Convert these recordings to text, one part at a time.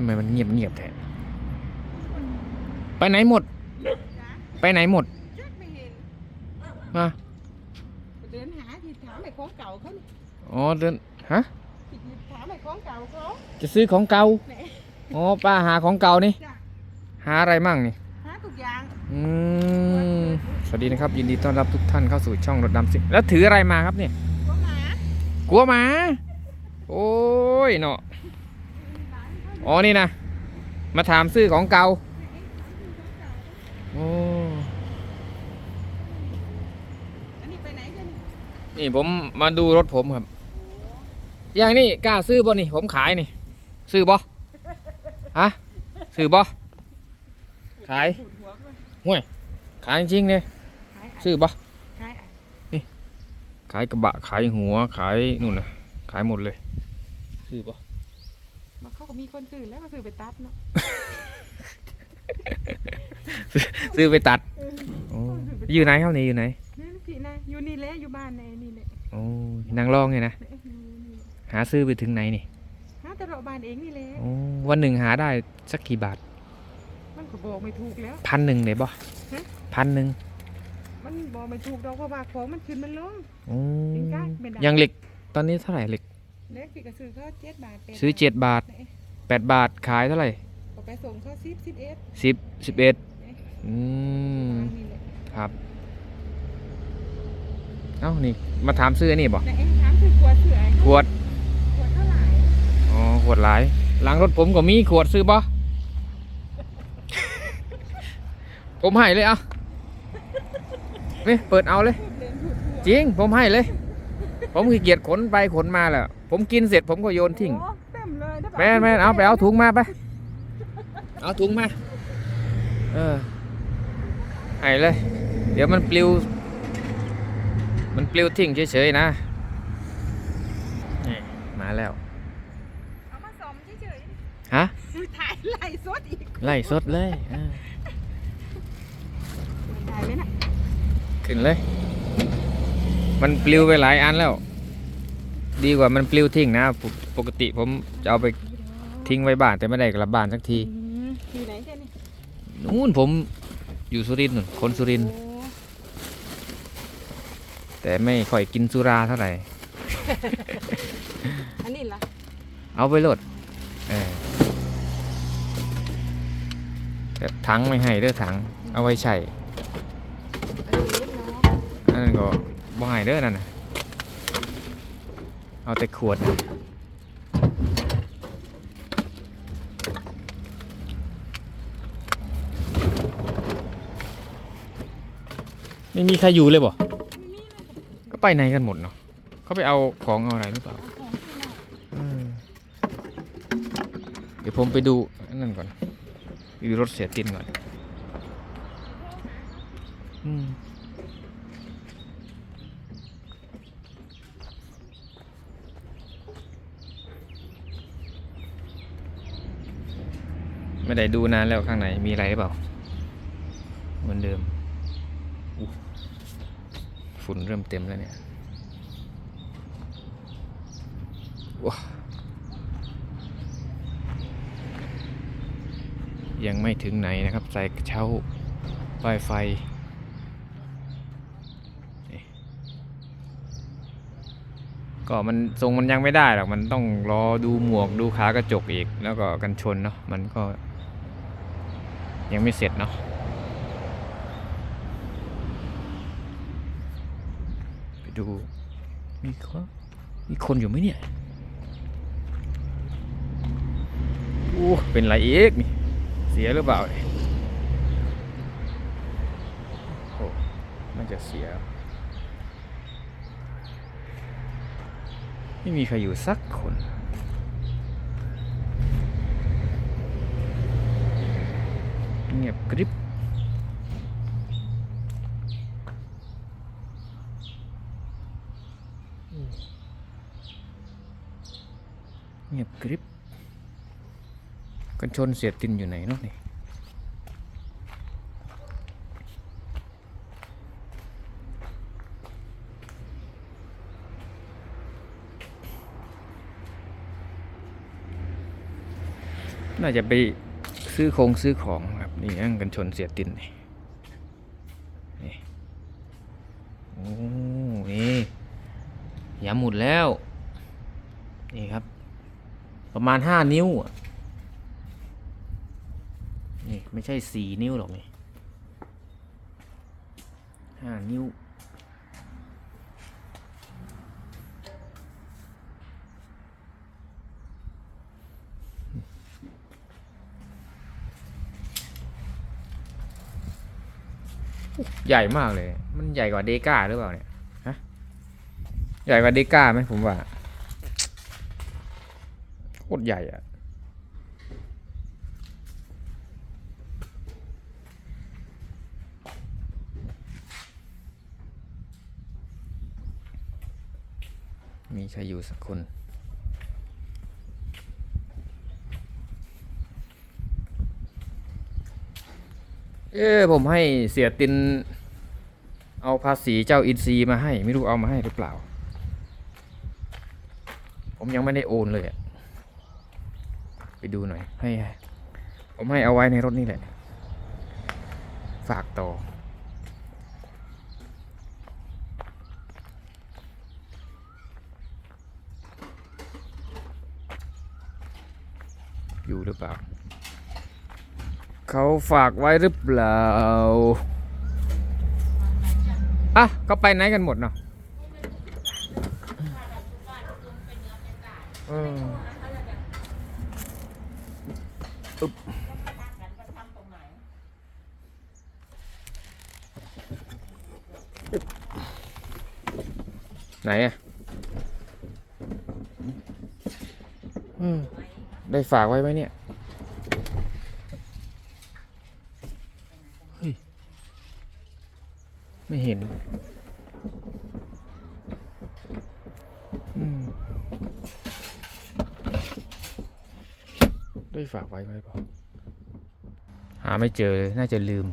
ทำไมมันเงียบเงียบแท้ไปไหนหมด ไปไหนหมดมาเดินหาที่ถามไอ้ของเก่าเขานี่อ๋อเดินฮะที่ถามไอ้ของเก่าเขาจะซื้อของเก่าอ๋อป้าหาของเก่านี่หาอะไรมั่งนี่หาทุกอย่างอืมสวัสดีนะครับ ยินดีต้อนรับทุกท่านเข้าสู่ช่องรถดำสิแล้วถืออะไรมาครับเนี่ยก็หมากลัวหมา โอ้ยเนาะ อ๋อ นี่นะ มาถามซื้อของเก่าโอ้นนี้ไปไหนกันนี่ผมมาดูรถผมครับ อย่างนี้กล้าซื้อบ่นี่ ผมขายนี่ ซื้อบ่ฮะ ซื้อบ่ขายหัวยขายจริงเลยขายซื้อบ่ขายอะขายกระบะ ขายหัว ขายนู่นนะขายหมดเลย ซื้อบ่ มันเขาก็มีคนซื้อแล้วก็ซื้อไปตัดเนาะซื้อไปตัดโอ้อยู่ไหนครับนี่อยู่ไหนนี่พี่นะอยู่นี่แหละอยู่บ้านในนี่แหละโอ้นางรองไงนะเนี่ยอยู่นี่แหละหาซื้อไปถึงไหนนี่หาแต่เราบ้านเองนี่แหละโอ้วันหนึ่งหาได้สักกี่บาท มันก็บอกไม่ถูกแล้วพันหนึ่งเลยบ่ฮะพันหนึ่งมันบอกไม่ถูกดอกเพราะว่าของมันขึ้นมันลงโอ้จริงจ้ะไม่ได้ยังเหล็กตอนนี้เท่าไหร่เหล็ก เล็กพี่ก็ซื้อเขาเจ็ดบาทแปซื้อเจ็ดบาทไหนแปดบาทขายเท่าไหร่ก็ไปส่งเขาสิบสิบเอ็ดสิบสิบเอ็ดอืมนี่แหละครับเอ้านี่มาถามซื้ออันนี่บ่ไหนเอ็งถามคือขวดเสือไอ้ขวดขวดเท่าไหร่อ๋อขวดหลายหลังรถผมก็มีขวดซื้อบ่ผมให้เลยเอานี่เปิดเอาเลยพูดเล่นพูดพูดจริงผมให้เลย ผมขี้เกียจขนไปขนมาแล้วผมกินเสร็จผมก็โยนทิ้ง โอ้เต็มเลยถ้าบบแม่นแม่นเอาไปเอาถุงมาไป เอาถุงมา เออให้เลย เดี๋ยวมันปลิว มันปลิวทิ้งเฉยๆนะนี่มาแล้ว เอามาสอมเฉยฮะๆคือถ่ายไล่สดอีกไล่สดเลยอ่าถ่ายเลยนะขึ้นเลย มันปลิวไปหลายอันแล้ว ดีกว่ามันปลิวทิ้งนะปกปกติผมจะเอาไปทิ้งไว้บ้านแต่ไม่ได้กลับบ้านสักทีอืมอยู่ไหนกันนี่นู่นผมอยู่สุรินทร์นู่นคนสุรินทร์โอ้แต่ไม่ค่อยกินสุราเท่าไหร่ อันนี้ล่ะ เอาไปโหลดเออแต่ถังไม่ให้เด้อถัง เอาไว้ใช้อันนี้เนาะอันนั้นก็บ่ให้เด้อนั่นน่ะ เอาแต่ขวด ไม่มีใครอยู่เลยบ่ก็ไปไหนกันหมดเนาะเขาไปเอาของเอาอะไรหรือเปล่าเอาของที่ไหนอืมเดี๋ยวผมไปดูอันนั่นก่อนดูรถเสียตินก่อน อืม ไม่ได้ดูนานแล้วข้างในมีอะไรหรือเปล่า เหมือนเดิมฝุ่นเริ่มเต็มแล้วเนี่ยว้ายังไม่ถึงไหนนะครับ ใส่เช้าป้ายไฟก็มันทรงมันยังไม่ได้หรอก มันต้องรอดูหมวกดูขากระจกอีก แล้วก็กันชนเนาะ มันก็ ยังไม่เสร็จเนาะไปดู มีคนมีคนอยู่ไหมเนี่ยโอ้เป็นไรเอกนี่เสียหรือเปล่าเนี่ยโอ้น่าจะเสีย ไม่มีใครอยู่สักคน เงียบกริบเงียบกริบกันชนเสียตินอยู่ไหนเนาะนี่น่าจะไปซื้อของซื้อของครับ นี่นั่งกันชนเสียตินนี่นี่โอ้นี่ยาหมุดแล้วนี่ครับ ประมาณห้านิ้วนี่ไม่ใช่สี่นิ้วหรอกนี่ห้านิ้ว ใหญ่มากเลย มันใหญ่กว่าเดก้าหรือเปล่าเนี่ยฮะใหญ่กว่าเดก้าไหมผมว่าโคตรใหญ่อะมีใครอยู่สักคน เอ้ผมให้เสียติน เอาภาษีเจ้าอินซีมาให้ ไม่รู้เอามาให้หรือเปล่า ผมยังไม่ได้โอนเลยอะไปดูหน่อย ให้ ผมให้เอาไว้ในรถนี่แหละ ฝากต่ออยู่หรือเปล่า เขาฝากไว้หรือเปล่าอะเขาไปไหนกันหมดเนาะอออึ๊บอึ๊บไหนอะอืมได้ฝากไว้ไหมเนี่ย ไม่เห็นอืม ได้ฝากไว้ไหมพอหาไม่เจอเลยน่าจะลืม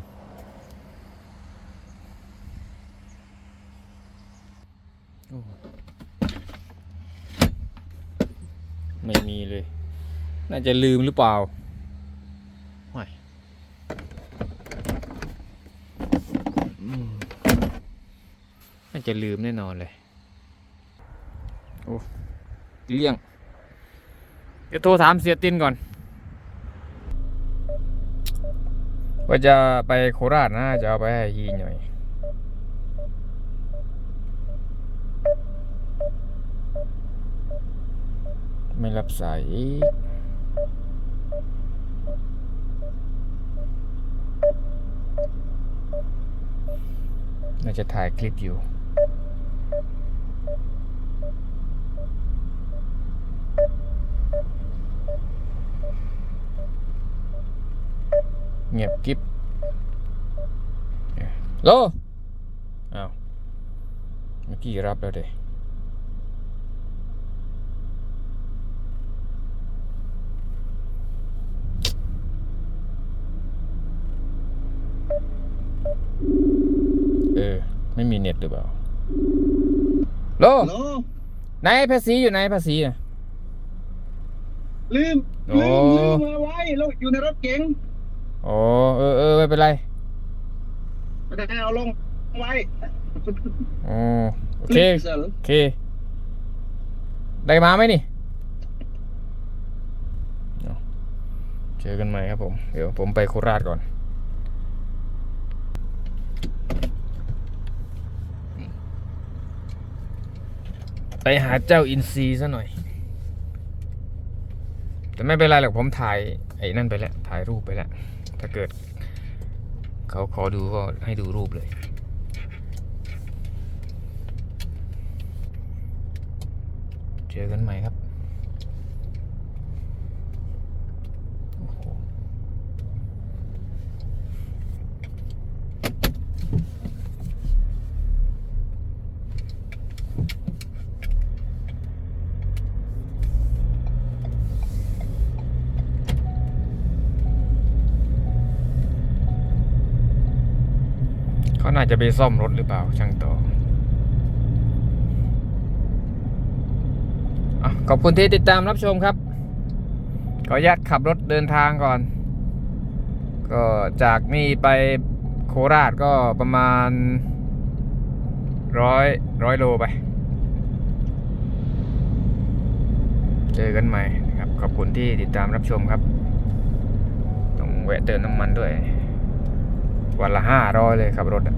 โอ้ไม่มีเลย น่าจะลืมหรือเปล่าห่วยอืมน่าจะลืมแน่นอนเลย โอ้เลี่ยง เดี๋ยวโทรถามเสียตินก่อน ว่าจะไปโคราชนะจะเอาไปให้ฮีหน่อย ไม่รับสายอีกน่าจะถ่ายคลิปอยู่ เงียบกิ๊บโลอ้าวเมื่อกี้รับแล้วเด้เออ ไม่มีเน็ตหรือเปล่า โลฮัลโหลไหนภาษีอยู่ไหนภาษีอะลืมโอ้ลืมลืมมาไว้แล้วอยู่ในรถเก๋ง อ๋อเออเออไม่เป็นไรไม่ได้เอาลงไว้อ๋อโอเคเสร็จโอเค ได้มาไหมนี่เอาเจอกันใหม่ครับผม เดี๋ยวผมไปโคราชก่อนไปหาเจ้าอินซีซะหน่อย แต่ไม่เป็นไรหรอกผมถ่ายไอ้นั่นไปแล้ว ถ่ายรูปไปแล้ว ถ้าเกิด เขาขอดูก็ให้ดูรูปเลย เจอกันใหม่ครับ เขาน่าจะไปซ่อมรถหรือเปล่าช่างต่อขอบคุณที่ติดตามรับชมครับ ขออนุญาตขับรถเดินทางก่อน ก็จากนี่ไปโคราชก็ประมาณร้อยร้อยโลไป เจอกันใหม่นะครับ ขอบคุณที่ติดตามรับชมครับ ต้องแวะเติมน้ำมันด้วย วันละห้าร้อยเลยขับรถอะ